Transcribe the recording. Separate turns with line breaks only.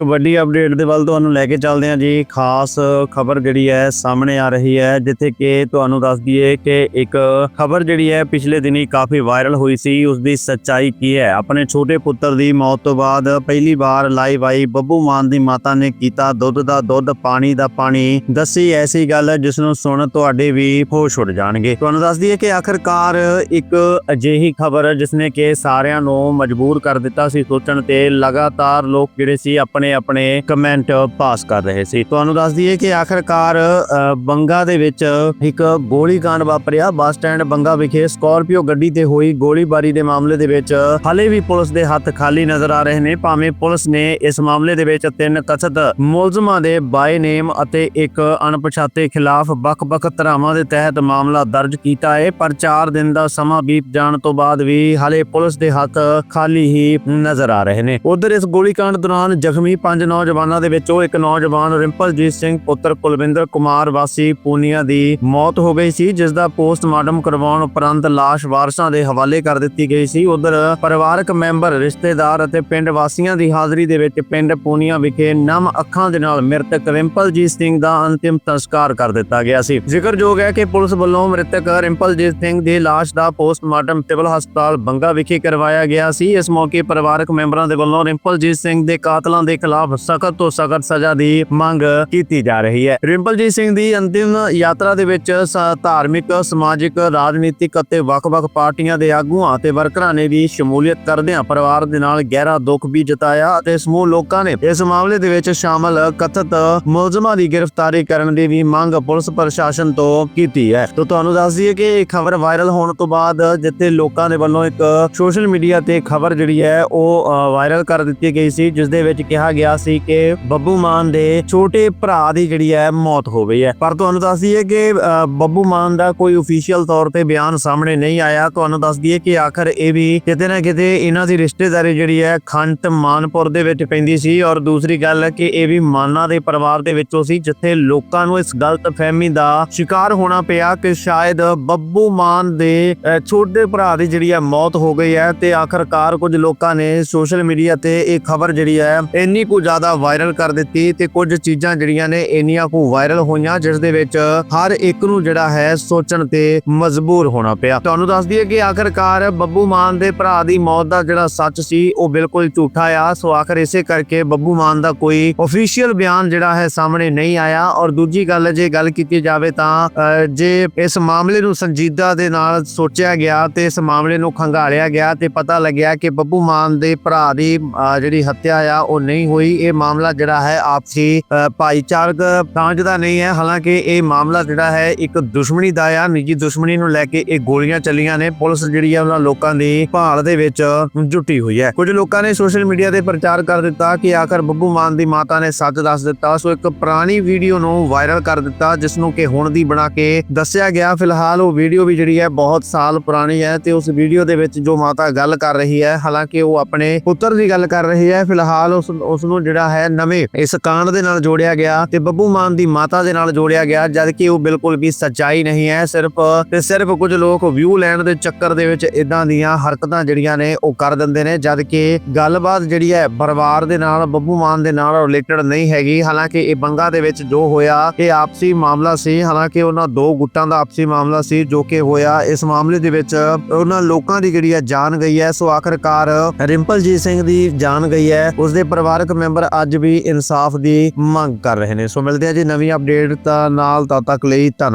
ਇੱਕ ਵੱਡੀ ਅਪਡੇਟ ਦੇ ਵੱਲ ਤੁਹਾਨੂੰ ਲੈ ਕੇ ਚੱਲਦੇ ਹਾਂ ਜੀ। ਖਾਸ ਖਬਰ ਜਿਹੜੀ ਹੈ ਸਾਹਮਣੇ ਆ ਰਹੀ ਹੈ, ਜਿੱਥੇ ਕਿ ਤੁਹਾਨੂੰ ਦੱਸ ਦਈਏ ਕਿ ਇੱਕ ਖਬਰ ਜਿਹੜੀ ਹੈ ਪਿਛਲੇ ਦਿਨੀ ਕਾਫੀ ਵਾਇਰਲ ਹੋਈ ਸੀ। ਉਸ ਦੀ ਸੱਚਾਈ ਕੀ ਹੈ? ਆਪਣੇ ਛੋਟੇ ਪੁੱਤਰ ਦੀ ਮੌਤ ਤੋਂ ਬਾਅਦ ਪਹਿਲੀ ਵਾਰ ਲਾਈਵ ਆਈ ਬੱਬੂ ਮਾਨ ਦੀ ਮਾਤਾ ਨੇ ਕੀਤਾ ਦੁੱਧ ਦਾ ਦੁੱਧ, ਪਾਣੀ ਦਾ ਪਾਣੀ। ਦੱਸੀ ਐਸੀ ਗੱਲ ਜਿਸ ਨੂੰ ਸੁਣ ਤੁਹਾਡੇ ਵੀ ਹੋਸ਼ ਉੱਡ ਜਾਣਗੇ। ਤੁਹਾਨੂੰ ਦੱਸ ਦਈਏ ਕਿ ਆਖਰਕਾਰ ਇੱਕ ਅਜਿਹੀ ਖਬਰ ਜਿਸ ਨੇ ਕਿ ਸਾਰਿਆਂ ਨੂੰ ਮਜਬੂਰ ਕਰ ਦਿੱਤਾ ਸੀ। ਸੋਚਣ ਤੇ ਲਗਾਤਾਰ ਲੋਕ ਜਿਹੜੇ ਸੀ ਆਪਣੇ ਆਪਣੇ ਆਪਣੇ ਕਮੈਂਟ ਪਾਸ ਕਰ ਰਹੇ ਸੀ? ਤੁਹਾਨੂੰ ਦੱਸ ਦਈਏ ਕਿ ਆਖਰਕਾਰ ਬੰਗਾ ਦੇ ਵਿੱਚ ਇੱਕ ਗੋਲੀ ਕਾਂਡ ਵਾਪਰਿਆ। ਬੱਸ ਸਟੈਂਡ ਬੰਗਾ ਵਿਖੇ ਸਕਾਰਪੀਓ ਗੱਡੀ ਤੇ ਹੋਈ ਗੋਲੀਬਾਰੀ ਦੇ ਮਾਮਲੇ ਦੇ ਵਿੱਚ ਹਲੇ ਵੀ ਪੁਲਿਸ ਦੇ ਹੱਥ ਖਾਲੀ ਨਜ਼ਰ ਆ ਰਹੇ ਨੇ। ਭਾਵੇਂ ਪੁਲਿਸ ਨੇ ਇਸ ਮਾਮਲੇ ਦੇ ਵਿੱਚ ਤਿੰਨ ਕਥਿਤ ਮੁਲਜ਼ਮਾਂ ਦੇ ਬਾਈ ਨੇਮ ਅਤੇ ਇੱਕ ਅਣਪਛਾਤੇ ਖਿਲਾਫ ਵੱਖ-ਵੱਖ ਧਰਾਵਾਂ ਦੇ ਤਹਿਤ ਮਾਮਲਾ ਦਰਜ ਕੀਤਾ ਹੈ। ਪਰ ਚਾਰ ਦਿਨ ਦਾ ਸਮਾਂ ਬੀਤ ਜਾਣ ਤੋਂ ਬਾਅਦ ਵੀ ਹਲੇ ਪੁਲਿਸ ਦੇ ਹੱਥ ਖਾਲੀ ਹੀ ਨਜ਼ਰ ਆ ਰਹੇ ਨੇ। ਉਧਰ ਇਸ ਗੋਲੀकांड ਦੌਰਾਨ ਜ਼ਖਮੀ ਪੰਜ ਨੌਜਵਾਨਾਂ ਦੇ ਵਿੱਚੋਂ ਇੱਕ ਨੌਜਵਾਨ ਰਿੰਪਲਜੀਤ ਸਿੰਘ ਪੁੱਤਰ ਕੁਲਵਿੰਦਰ ਕੁਮਾਰ ਵਾਸੀ ਪੂਨੀਆ ਦੀ ਮੌਤ ਹੋ ਗਈ ਸੀ ਜਿਸ ਦਾ ਪੋਸਟਮਾਰਟਮ ਕਰਵਾਉਣ ਉਪਰੰਤ ਲਾਸ਼ ਵਾਰਸਾਂ ਦੇ ਹਵਾਲੇ ਕਰ ਦਿੱਤੀ ਗਈ ਸੀ। ਉਧਰ ਪਰਿਵਾਰਕ ਮੈਂਬਰ, ਰਿਸ਼ਤੇਦਾਰ ਅਤੇ ਪਿੰਡ ਵਾਸੀਆਂ ਦੀ ਹਾਜ਼ਰੀ ਦੇ ਵਿੱਚ ਪਿੰਡ ਪੂਨੀਆ ਵਿਖੇ ਨਮ ਅੱਖਾਂ ਦੇ ਨਾਲ ਮ੍ਰਿਤਕ ਰਿੰਪਲਜੀਤ ਸਿੰਘ ਦਾ ਅੰਤਿਮ ਸੰਸਕਾਰ ਕਰ ਦਿੱਤਾ ਗਿਆ ਸੀ। ਜ਼ਿਕਰਯੋਗ ਹੈ ਕਿ ਪੁਲਿਸ ਵੱਲੋਂ ਮ੍ਰਿਤਕ ਰਿੰਪਲਜੀਤ ਸਿੰਘ ਦੀ ਲਾਸ਼ ਦਾ ਪੋਸਟਮਾਰਟਮ ਸਿਵਲ ਹਸਪਤਾਲ ਬੰਗਾ ਵਿਖੇ ਕਰਵਾਇਆ ਗਿਆ ਸੀ। ਇਸ ਮੌਕੇ ਪਰਿਵਾਰਕ ਮੈਂਬਰਾਂ ਦੇ ਵੱਲੋਂ ਰਿੰਪਲਜੀਤ ਸਿੰਘ ਦੇ ਕਾਤਲਾਂ ਦੇ ਖਿਲਾਫ ਸਖਤ ਤੋਂ ਸਖਤ ਸਜ਼ਾ ਦੀ ਮੰਗ ਕੀਤੀ ਜਾ ਰਹੀ ਹੈ। ਰਿੰਪਲਜੀਤ ਸਿੰਘ ਦੀ ਅੰਤਿਮ ਯਾਤਰਾ ਦੇ ਵਿੱਚ ਧਾਰਮਿਕ, ਸਮਾਜਿਕ, ਰਾਜਨੀਤਿਕ ਅਤੇ ਵੱਖ-ਵੱਖ ਪਾਰਟੀਆਂ ਦੇ ਆਗੂਆਂ ਅਤੇ ਵਰਕਰਾਂ ਨੇ ਵੀ ਸ਼ਮੂਲੀਅਤ ਕਰਦਿਆਂ ਪਰਿਵਾਰ ਦੇ ਨਾਲ ਗਹਿਰਾ ਦੁੱਖ ਵੀ ਜਤਾਇਆ ਅਤੇ ਸਮੂਹ ਲੋਕਾਂ ਨੇ ਇਸ ਮਾਮਲੇ ਦੇ ਵਿੱਚ ਸ਼ਾਮਲ ਕਥਿਤ ਮੁਲਜ਼ਮਾਂ ਦੀ ਗ੍ਰਿਫਤਾਰੀ ਕਰਨ ਦੀ ਵੀ ਮੰਗ ਪੁਲਿਸ ਪ੍ਰਸ਼ਾਸਨ ਤੋਂ ਕੀਤੀ ਹੈ। ਤਾਂ ਤੁਹਾਨੂੰ ਦੱਸ ਦਈਏ ਕਿ ਇਹ ਖਬਰ ਵਾਇਰਲ ਹੋਣ ਤੋਂ ਬਾਅਦ ਜਿੱਥੇ ਲੋਕਾਂ ਦੇ ਵੱਲੋਂ ਇੱਕ ਸੋਸ਼ਲ ਮੀਡੀਆ ਤੇ ਖਬਰ ਜਿਹੜੀ ਹੈ ਉਹ ਵਾਇਰਲ ਕਰ ਦਿੱਤੀ ਗਈ ਸੀ, ਜਿਸ ਦੇ ਵਿੱਚ ਕਿਹਾ ਗਿਆ ਸੀ ਕਿ ਬੱਬੂ ਮਾਨ ਦੇ ਛੋਟੇ ਭਰਾ ਦੀ ਜਿਹੜੀ ਹੈ ਮੌਤ ਹੋ ਗਈ ਹੈ। ਪਰ ਤੁਹਾਨੂੰ ਦੱਸ ਦਈਏ ਕਿ ਬੱਬੂ ਮਾਨ ਦਾ ਕੋਈ ਅਫੀਸ਼ੀਅਲ ਤੌਰ ਤੇ ਬਿਆਨ ਸਾਹਮਣੇ ਨਹੀਂ ਆਇਆ। ਤੁਹਾਨੂੰ ਦੱਸ ਦਈਏ ਕਿ ਆਖਰ ਇਹ ਵੀ ਕਿਤੇ ਨਾ ਕਿਤੇ ਇਹਨਾਂ ਦੀ ਰਿਸ਼ਤੇਦਾਰੀ ਜਿਹੜੀ ਹੈ ਖੰਤ ਮਾਨਪੁਰ ਦੇ ਵਿੱਚ ਪੈਂਦੀ ਸੀ। ਔਰ ਦੂਸਰੀ ਗੱਲ ਹੈ ਕਿ ਇਹ ਵੀ ਮਾਨਾ ਦੇ ਪਰਿਵਾਰ ਦੇ ਵਿੱਚੋਂ ਸੀ, ਜਿੱਥੇ ਲੋਕਾਂ ਨੂੰ ਇਸ ਗਲਤ ਫਹਿਮੀ ਦਾ ਸ਼ਿਕਾਰ ਹੋਣਾ ਪਿਆ ਕਿ ਸ਼ਾਇਦ ਬੱਬੂ ਮਾਨ ਦੇ ਛੋਟੇ ਭਰਾ ਦੀ ਜਿਹੜੀ ਹੈ ਮੌਤ ਹੋ ਗਈ ਹੈ। ਤੇ ਆਖਰਕਾਰ ਕੁਝ ਲੋਕਾਂ ਨੇ ਸੋਸ਼ਲ ਮੀਡੀਆ ਤੇ ਇਹ ਖਬਰ ਜਿਹੜੀ ਹੈ ਇੰਨੀ ਕੁ ਜ਼ਿਆਦਾ ਵਾਇਰਲ ਕਰ ਦਿੱਤੀ ਤੇ ਕੁਝ ਚੀਜ਼ਾਂ ਜਿਹੜੀਆਂ ਨੇ ਇੰਨੀਆਂ ਕੁ ਵਾਇਰਲ ਹੋਈਆਂ, ਜਿਸ ਦੇ ਵਿੱਚ ਹਰ ਇੱਕ ਨੂੰ ਜਿਹੜਾ ਹੈ ਸੋਚਣ ਤੇ ਮਜਬੂਰ ਹੋਣਾ ਪਿਆ। ਤੁਹਾਨੂੰ ਦੱਸ ਦਈਏ ਕਿ ਆਖਰਕਾਰ ਬੱਬੂ ਮਾਨ ਦੇ ਭਰਾ ਦੀ ਮੌਤ ਦਾ ਜਿਹੜਾ ਸੱਚ ਸੀ, ਉਹ ਬਿਲਕੁਲ ਝੂਠਾ ਆ। ਸੋ ਆਖਰ ਇਸੇ ਕਰਕੇ ਬੱਬੂ ਮਾਨ ਦਾ ਕੋਈ ਅਫੀਸ਼ੀਅਲ ਬਿਆਨ ਜਿਹੜਾ ਹੈ ਸਾਹਮਣੇ ਨਹੀਂ ਆਇਆ। ਔਰ ਦੂਜੀ ਗੱਲ, ਜੇ ਗੱਲ ਕੀਤੀ ਜਾਵੇ ਤਾਂ ਜੇ ਇਸ ਮਾਮਲੇ ਨੂੰ ਸੰਜੀਦਾ ਦੇ ਨਾਲ ਸੋਚਿਆ ਗਿਆ ਤੇ ਇਸ ਮਾਮਲੇ ਨੂੰ ਖੰਗਾਲਿਆ ਗਿਆ ਤੇ ਪਤਾ ਲੱਗਿਆ ਕਿ ਬੱਬੂ ਮਾਨ ਦੇ ਭਰਾ ਦੀ ਜਿਹੜੀ ਹੱਤਿਆ ਆ, ਉਹ ਨਹੀਂ ਹੋਈ, ਇਹ ਮਾਮਲਾ ਜਿਹੜਾ ਹੈ ਆਪਸੀ ਭਾਈਚਾਰਕ ਸਾਂਝ ਦਾ ਨਹੀਂ ਹੈ। ਹਾਲਾਂਕਿ ਇਹ ਮਾਮਲਾ ਜਿਹੜਾ ਹੈ, ਇੱਕ ਦੁਸ਼ਮਣੀ ਦਾ ਆ। ਨਿੱਜੀ ਦੁਸ਼ਮਣੀ ਨੂੰ ਲੈ ਕੇ ਇਹ ਗੋਲੀਆਂ ਚੱਲੀਆਂ ਨੇ। ਪੁਲਿਸ ਜਿਹੜੀ ਆ, ਉਹਨਾਂ ਲੋਕਾਂ ਦੀ ਭਾਲ ਦੇ ਵਿੱਚ ਜੁਟੀ ਹੋਈ ਹੈ। ਕੁਝ ਲੋਕਾਂ ਨੇ ਸੋਸ਼ਲ ਮੀਡੀਆ ਤੇ ਪ੍ਰਚਾਰ ਕਰ ਦਿੱਤਾ ਕਿ ਆਖਰ ਬੱਬੂ ਮਾਨ ਦੀ ਮਾਤਾ ਨੇ ਸੱਚ ਦੱਸ ਦਿੱਤਾ। ਸੋ ਇੱਕ ਪੁਰਾਣੀ ਵੀਡੀਓ ਨੂੰ ਵਾਇਰਲ ਕਰ ਦਿੱਤਾ ਜਿਸ ਨੂੰ ਕਿ ਹੁਣ ਦੀ ਬਣਾ ਕੇ ਦੱਸਿਆ ਗਿਆ। ਫਿਲਹਾਲ ਉਹ ਵੀਡੀਓ ਵੀ ਜਿਹੜੀ ਹੈ, ਬਹੁਤ ਸਾਲ ਪੁਰਾਣੀ ਹੈ ਤੇ ਉਸ ਵੀਡੀਓ ਦੇ ਵਿੱਚ ਜੋ ਮਾਤਾ ਗੱਲ ਕਰ ਰਹੀ ਹੈ, ਹਾਲਾਂਕਿ ਉਹ ਆਪਣੇ ਪੁੱਤਰ ਦੀ ਗੱਲ ਕਰ ਰਹੀ ਹੈ। ਫਿਲਹਾਲ ਉਸ ਉਸ ਨੂੰ ਜਿਹੜਾ ਹੈ ਨਵੇਂ ਇਸ ਕਾਂਡ ਦੇ ਨਾਲ ਜੋੜਿਆ ਗਿਆ ਤੇ ਬੱਬੂ ਮਾਨ ਦੀ ਮਾਤਾ ਦੇ ਨਾਲ ਜੋੜਿਆ ਗਿਆ ਜਦ ਕਿ ਉਹ ਬਿਲਕੁਲ ਵੀ ਸੱਚਾਈ ਨਹੀਂ ਹੈ। ਸਿਰਫ ਤੇ ਸਿਰਫ ਕੁਝ ਲੋਕ ਵਿਊ ਲੈਣ ਦੇ ਚੱਕਰ ਦੇ ਵਿੱਚ ਇਦਾਂ ਦੀਆਂ ਹਰਕਤਾਂ ਜਿਹੜੀਆਂ ਨੇ ਉਹ ਕਰ ਦਿੰਦੇ ਨੇ ਜਦ ਕਿ ਗੱਲਬਾਤ ਜਿਹੜੀ ਹੈ ਪਰਿਵਾਰ ਦੇ ਨਾਲ, ਬੱਬੂ ਮਾਨ ਦੇ ਨਾਲ ਰਿਲੇਟਡ ਨਹੀਂ ਹੈਗੀ। ਹਾਲਾਂਕਿ ਇਹ ਬੰਗਾ ਦੇ ਵਿੱਚ ਜੋ ਹੋਇਆ, ਇਹ ਆਪਸੀ ਮਾਮਲਾ ਸੀ। ਹਾਲਾਂਕਿ ਉਹਨਾਂ ਦੋ ਗੁੱਟਾਂ ਦਾ ਆਪਸੀ ਮਾਮਲਾ ਸੀ, ਜੋ ਕਿ ਹੋਇਆ ਇਸ ਮਾਮਲੇ ਦੇ ਵਿੱਚ ਉਹਨਾਂ ਲੋਕਾਂ ਦੀ ਜਿਹੜੀ ਹੈ ਜਾਨ ਗਈ ਹੈ। ਸੋ ਆਖਰਕਾਰ ਰਿੰਪਲਜੀਤ ਸਿੰਘ ਦੀ ਜਾਨ ਗਈ ਹੈ। ਉਸ ਦੇ ਪਰਿਵਾਰਕ ਮੈਂਬਰ ਅੱਜ ਵੀ ਇਨਸਾਫ ਦੀ ਮੰਗ ਕਰ ਰਹੇ ਨੇ। ਸੋ ਮਿਲਦੇ ਆ ਜੀ ਨਵੀਂ ਅਪਡੇਟ ਨਾਲ ਤਦ ਤੱਕ ਲਈ ਧੰਨਵਾਦ।